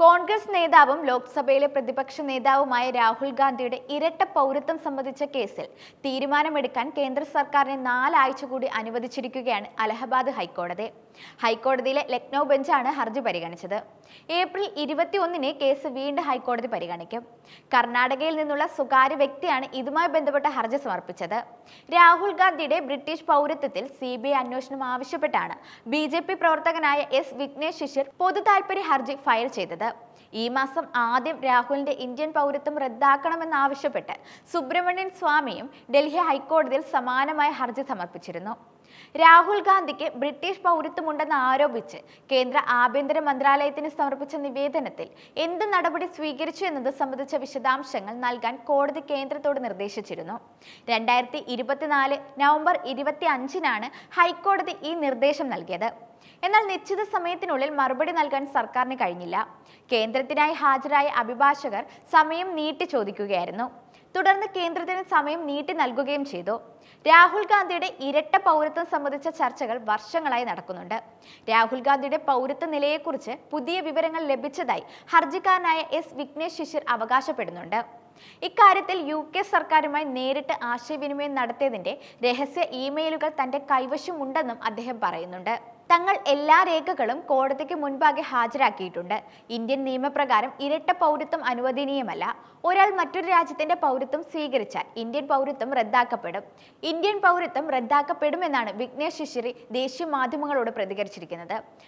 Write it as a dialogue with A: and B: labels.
A: കോൺഗ്രസ് നേതാവും ലോക്സഭയിലെ പ്രതിപക്ഷ നേതാവുമായ രാഹുൽ ഗാന്ധിയുടെ ഇരട്ട പൗരത്വം സംബന്ധിച്ച കേസിൽ തീരുമാനമെടുക്കാൻ കേന്ദ്ര സർക്കാരിനെ നാലാഴ്ച കൂടി അനുവദിച്ചിരിക്കുകയാണ് അലഹബാദ് ഹൈക്കോടതി. ഹൈക്കോടതിയിലെ ലക്നൗ ബെഞ്ചാണ് ഹർജി പരിഗണിച്ചത്. ഏപ്രിൽ ഇരുപത്തിയൊന്നിന് കേസ് വീണ്ടും ഹൈക്കോടതി പരിഗണിക്കും. കർണാടകയിൽ നിന്നുള്ള സ്വകാര്യ വ്യക്തിയാണ് ഇതുമായി ബന്ധപ്പെട്ട ഹർജി സമർപ്പിച്ചത്. രാഹുൽ ഗാന്ധിയുടെ ബ്രിട്ടീഷ് പൗരത്വത്തിൽ സി ബി ഐ അന്വേഷണം ആവശ്യപ്പെട്ടാണ് ബി ജെ പി പ്രവർത്തകനായ എസ് വിഘ്നേഷ് ശിശിർ പൊതു താൽപര്യ ഹർജി ഫയൽ ചെയ്തത്. ഈ മാസം ആദ്യം രാഹുലിന്റെ ഇന്ത്യൻ പൗരത്വം റദ്ദാക്കണമെന്നാവശ്യപ്പെട്ട് സുബ്രഹ്മണ്യൻ സ്വാമിയും ഡൽഹി ഹൈക്കോടതിയിൽ സമാനമായ ഹർജി സമർപ്പിച്ചിരുന്നു. രാഹുൽ ഗാന്ധിക്ക് ബ്രിട്ടീഷ് പൗരത്വമുണ്ടെന്ന് ആരോപിച്ച് കേന്ദ്ര ആഭ്യന്തര മന്ത്രാലയത്തിന് സമർപ്പിച്ച നിവേദനത്തിൽ എന്ത് നടപടി സ്വീകരിച്ചു എന്നത് സംബന്ധിച്ച വിശദാംശങ്ങൾ നൽകാൻ കോടതി കേന്ദ്രത്തോട് നിർദ്ദേശിച്ചിരുന്നു. രണ്ടായിരത്തി ഇരുപത്തിനാല് നവംബർ ഇരുപത്തി അഞ്ചിനാണ് ഹൈക്കോടതി ഈ നിർദ്ദേശം നൽകിയത്. എന്നാൽ നിശ്ചിത സമയത്തിനുള്ളിൽ മറുപടി നൽകാൻ സർക്കാരിന് കഴിഞ്ഞില്ല. കേന്ദ്രത്തിനായി ഹാജരായ അഭിഭാഷകർ സമയം നീട്ടി ചോദിക്കുകയായിരുന്നു. തുടർന്ന് കേന്ദ്രത്തിന് സമയം നീട്ടി നൽകുകയും ചെയ്തു. രാഹുൽ ഗാന്ധിയുടെ ഇരട്ട പൗരത്വം സംബന്ധിച്ച ചർച്ചകൾ വർഷങ്ങളായി നടക്കുന്നുണ്ട്. രാഹുൽ ഗാന്ധിയുടെ പൗരത്വ നിലയെക്കുറിച്ച് പുതിയ വിവരങ്ങൾ ലഭിച്ചതായി ഹർജിക്കാരനായ എസ് വിഘ്നേഷ് ശിശിർ അവകാശപ്പെടുന്നുണ്ട്. ഇക്കാര്യത്തിൽ യു കെ സർക്കാരുമായി നേരിട്ട് ആശയവിനിമയം നടത്തിയതിന്റെ രഹസ്യ ഇമെയിലുകൾ തന്റെ കൈവശമുണ്ടെന്നും അദ്ദേഹം പറയുന്നുണ്ട്. തങ്ങൾ എല്ലാ രേഖകളും കോടതിക്ക് മുൻപാകെ ഹാജരാക്കിയിട്ടുണ്ട്. ഇന്ത്യൻ നിയമപ്രകാരം ഇരട്ട പൗരത്വം അനുവദനീയമല്ല. ഒരാൾ മറ്റൊരു രാജ്യത്തിന്റെ പൗരത്വം സ്വീകരിച്ചാൽ ഇന്ത്യൻ പൗരത്വം റദ്ദാക്കപ്പെടും. ഇന്ത്യൻ പൗരത്വം റദ്ദാക്കപ്പെടുമെന്നാണ് വിഘ്നേഷ് ശിശിരി ദേശീയ മാധ്യമങ്ങളോട് പ്രതികരിച്ചിരിക്കുന്നത്.